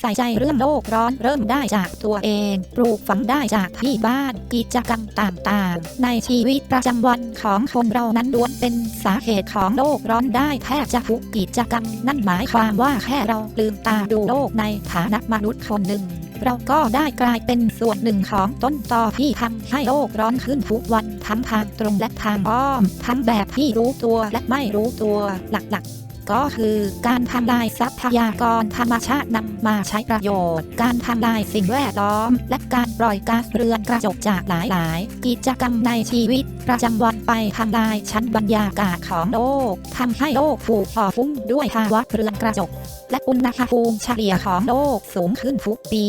ใส่ใจเรื่องโลกร้อนเริ่มได้จากตัวเอง ปลูกฝังได้จากที่บ้านกิจกรรมต่างๆ ในชีวิตประจำวันของคนเรานั้นล้วนเป็นสาเหตุของโลกร้อนได้แทบจะทุกกิจกรรม นั่นหมายความว่าแค่เราลืมตาดูโลกในฐานะมนุษย์คนหนึ่ง เราก็ได้กลายเป็นส่วนหนึ่งของต้นตอที่ทำให้โลกร้อนขึ้นทุกวันทั้งทางตรงและทางอ้อม ทั้งแบบที่รู้ตัวและไม่รู้ตัวหลักๆ ก็คือการทำลายทรัพยากรธรรมชาตินำมาใช้ประโยชน์ การทำลายสิ่งแวดล้อม และการปล่อยก๊าซเรือนกระจกจากหลาย ๆ กิจกรรมในชีวิต ประจำวันไปทำลายชั้นบรรยากาศของโลกทำให้โลกถูกห่อฟุ้งด้วยภาวะเรือนกระจก และอุณหภูมิเฉลี่ยของโลกสูงขึ้นทุกปี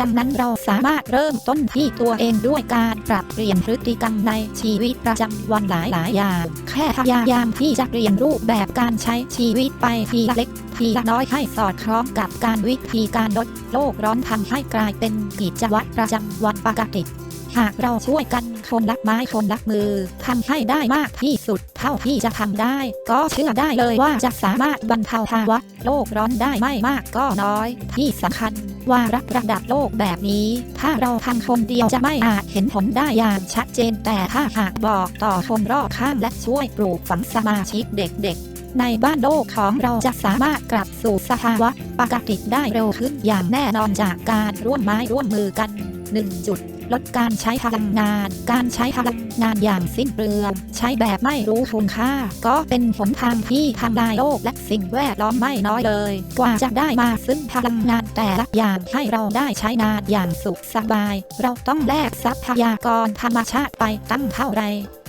ดังนั้นเราสามารถเริ่มต้นที่ตัวเองด้วยการปรับเปลี่ยนพฤติกรรมในชีวิตประจำวันหลายๆอย่าง แค่พยายามที่จะเปลี่ยนรูปแบบการใช้ชีวิตไปทีละเล็กทีละน้อยให้สอดคล้องกับการวิธีการลดโลกร้อนทำให้กลายเป็นกิจวัตรประจำวันปกติหากเราช่วยกันคนละไม้คนละมือทำให้ได้มากที่สุด เท่าที่จะทำได้ ก็เชื่อได้เลยว่าจะสามารถบรรเทาภาวะโลกร้อนได้ไม่มากก็น้อย ที่สำคัญว่ารักระดับโลกแบบนี้ ถ้าเราทำคนเดียวจะไม่อาจเห็นผลได้อย่างชัดเจน แต่ถ้าหากบอกต่อคนรอบข้างและช่วยปลูกฝังสมาชิกเด็กๆในบ้านโลกของเราจะสามารถกลับสู่สภาวะปกติได้เร็วขึ้นอย่างแน่นอนจากการร่วมไม้ร่วมมือกัน 1 จุดลดการใช้พลังงาน การใช้พลังงานอย่างสิ้นเปลือง ใช้แบบไม่รู้คุณค่า ก็เป็นหนทางที่ทำลายโลกและสิ่งแวดล้อมไม่น้อยเลย กว่าจะได้มาซึ่งพลังงานแต่ละอย่างให้เราได้ใช้นานอย่างสุขสบาย เราต้องแลกทรัพยากรธรรมชาติไปตั้งเท่าไร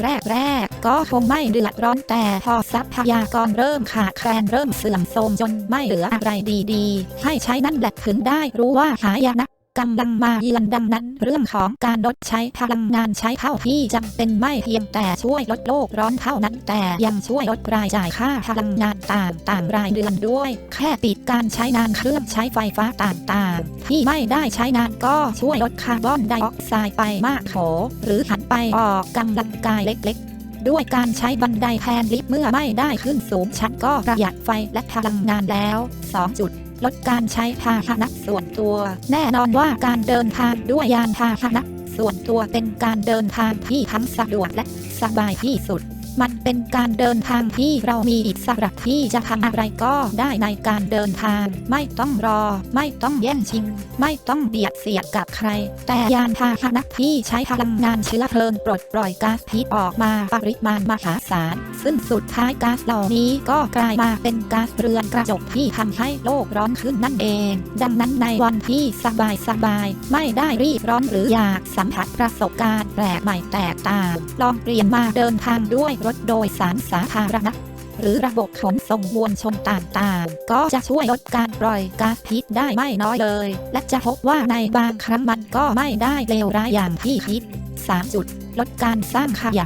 แรกแรกๆก็คงไม่เดือดร้อนแต่พอทรัพยากรเริ่มขาดแคลนเริ่มเสื่อมโทรมจนไม่เหลืออะไรดีๆ ให้ใช้นั่นแหละถึงได้รู้ว่าหายนะ กำลังมาเยือนดังนั้น เรื่องของการลดใช้พลังงานใช้เท่าที่จำเป็นไม่เพียงแต่ช่วยลดโลกร้อนเท่านั้น แต่ยังช่วยลดรายจ่ายค่าพลังงานต่างๆรายเดือนด้วย แค่ปิดการใช้นานเครื่องใช้ไฟฟ้าต่างๆ ที่ไม่ได้ใช้นานก็ช่วยลดคาร์บอนไดออกไซด์ไปมากโขหรือหันไปออกกำลังกายเล็กๆด้วยการใช้บันไดแทนลิฟต์เมื่อไม่ได้ขึ้นสูงชั้นก็ประหยัดไฟและพลังงานแล้ว2จุด ลดการใช้พาหนะส่วนตัว แน่นอนว่าการเดินทางด้วยยานพาหนะส่วนตัวเป็นการเดินทางที่ทั้งสะดวกและสบายที่สุด มันเป็นการเดินทางที่เรามีอิสระที่จะทำอะไรก็ได้ในการเดินทาง ไม่ต้องรอ ไม่ต้องแย่งชิง ไม่ต้องเบียดเสียดกับใคร แต่ยานพาหนะที่ใช้พลังงานเชื้อเพลิงปลดปล่อยก๊าซพิษออกมาปริมาณมหาศาล ซึ่งสุดท้ายก๊าซเหล่านี้ก็กลายมาเป็นก๊าซเรือนกระจกที่ทำให้โลกร้อนขึ้นนั่นเอง ดังนั้นในวันที่สบายสบาย ไม่ได้รีบร้อนหรืออยากสัมผัสประสบการณ์แปลกใหม่แตกต่าง ลองเปลี่ยนมาเดินทางด้วยรถโดยสารสาธารณะหรือระบบขนส่งมวลชนต่างๆ ก็จะช่วยลดการปล่อยก๊าซพิษได้ไม่น้อยเลย และจะพบว่าในบางครั้งมันก็ไม่ได้เลวร้ายอย่างที่คิด 3 จุด ลดการสร้างขยะ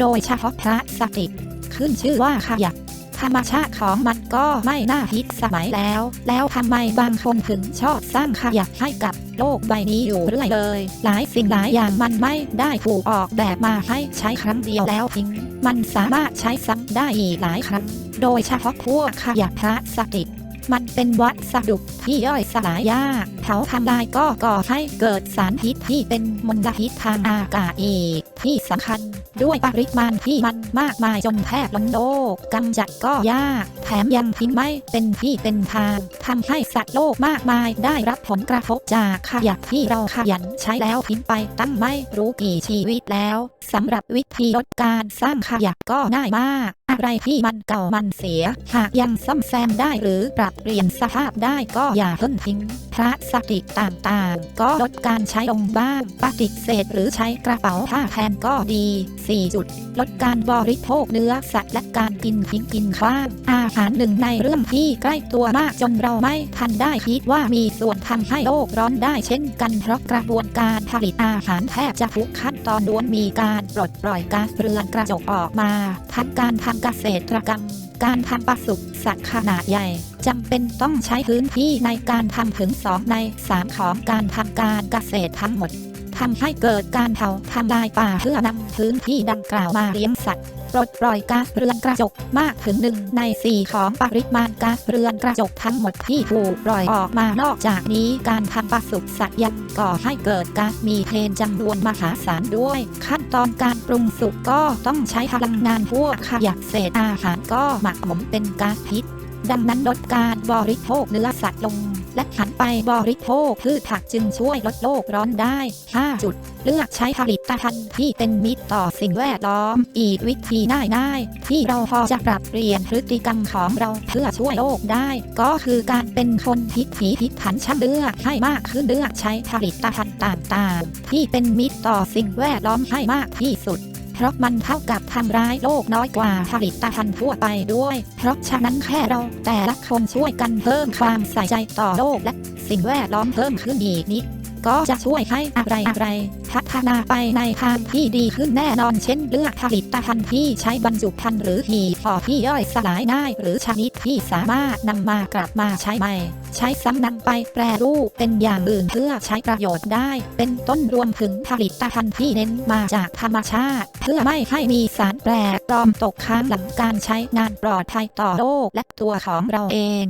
โดยเฉพาะพลาสติก ขึ้นชื่อว่าขยะ ธรรมชาติของมันก็ไม่น่าฮิตสมัยแล้ว แล้วทำไมบางคนถึงชอบสร้างขยะให้กับโลกใบนี้อยู่เรื่อยเลย หลายสิ่งหลายอย่างมันไม่ได้ถูกออกแบบมาให้ใช้ครั้งเดียวแล้วทิ้ง มันสามารถใช้ซ้ำได้อีกหลายครั้ง โดยเฉพาะพวกขยะพลาสติก มันเป็นวัสดุที่ย่อยสลายยากเผาทำลายก็ก่อให้เกิดสารพิษที่เป็นมลพิษทางอากาศอีก ที่สำคัญ ด้วยปริมาณที่มันมากมายจนแทบล้นโลกกำจัดก็ยาก แถมยังทิ้งไม่เป็นที่เป็นทางทำให้สัตว์โลกมากมายได้รับผลกระทบจากขยะที่เราขยันใช้แล้วทิ้งไปตั้งไม่รู้กี่ชีวิตแล้วสำหรับวิธีลดการสร้างขยะก็ง่ายมาก อะไรที่มันเก่ามันเสีย หากยังซ่อมแซมได้หรือปรับเปลี่ยนสภาพได้ก็อย่าเพิ่งทิ้งพลาสติกต่างๆ ก็ลดการใช้ลงบ้าง ปฏิเสธหรือใช้กระเป๋าผ้าแทนก็ดี 4 จุด ลดการบริโภคเนื้อสัตว์และการกินทิ้งกินขว้าง อาหารหนึ่งในเรื่องที่ใกล้ตัวมากจนเราไม่ทันได้คิดว่ามีส่วนทำให้โลกร้อนได้เช่นกันเพราะกระบวนการผลิตอาหารแทบจะทุกขั้นตอนล้วนมีการปลดปล่อยก๊าซเรือนกระจกออกมาทั้งการทำเกษตรกรรม การทำปศุสัตว์ขนาดใหญ่จำเป็นต้องใช้พื้นที่ในการทำถึง 2 ใน 3 ของการทำการเกษตรทั้งหมด ทำให้เกิดการเผาทำลายป่าเพื่อนำพื้นที่ดังกล่าวมาเลี้ยงสัตว์ปลดปล่อยก๊าซเรือนกระจกมากถึงหนึ่งในสี่ของปริมาณก๊าซเรือนกระจกทั้งหมดที่ถูกปล่อยออกมานอกจากนี้การทำปศุสัตว์ยังก่อให้เกิดก๊าซมีเทนจำนวนมหาศาลด้วย ขั้นตอนการปรุงสุกก็ต้องใช้พลังงานพวกขยะเศษอาหารก็หมักหมมเป็นก๊าซพิษ ดังนั้นลดการบริโภคเนื้อสัตว์ลง และหันไปบริโภคพืชผักจึงช่วยลดโลกร้อนได้ 5 จุด เลือกใช้ผลิตภัณฑ์ที่เป็นมิตรต่อสิ่งแวดล้อม อีกวิธีง่ายๆ ที่เราพอจะปรับเปลี่ยนพฤติกรรมของเราเพื่อช่วยโลกได้ ก็คือการเป็นคนพิถีพิถันช่างเลือกให้มากขึ้นเลือกใช้ผลิตภัณฑ์ต่างๆ ที่เป็นมิตรต่อสิ่งแวดล้อมให้มากที่สุด เพราะมันเท่ากับทำร้ายโลกน้อยกว่าผลิตภัณฑ์ทั่วไปด้วย เพราะฉะนั้นแค่เราแต่ละคนช่วยกันเพิ่มความใส่ใจต่อโลกและสิ่งแวดล้อมเพิ่มขึ้นอีกนิด ก็จะช่วยให้อะไรอะไรพัฒนาไปในทางที่ดีขึ้นแน่นอนเช่นเลือกผลิตภัณฑ์ที่ใช้บรรจุภัณฑ์หรือหีบห่อที่ย่อยสลายง่ายหรือชนิดที่สามารถนำมากลับมาใช้ใหม่ใช้ซ้ำนำไปแปรรูปเป็นอย่างอื่นเพื่อใช้ประโยชน์ได้ เป็นต้นรวมถึงผลิตภัณฑ์ที่เน้นมาจากธรรมชาติ เพื่อไม่ให้มีสารแปลกปลอมตกค้างหลังการใช้งานปลอดภัยต่อโลกและตัวของเราเอง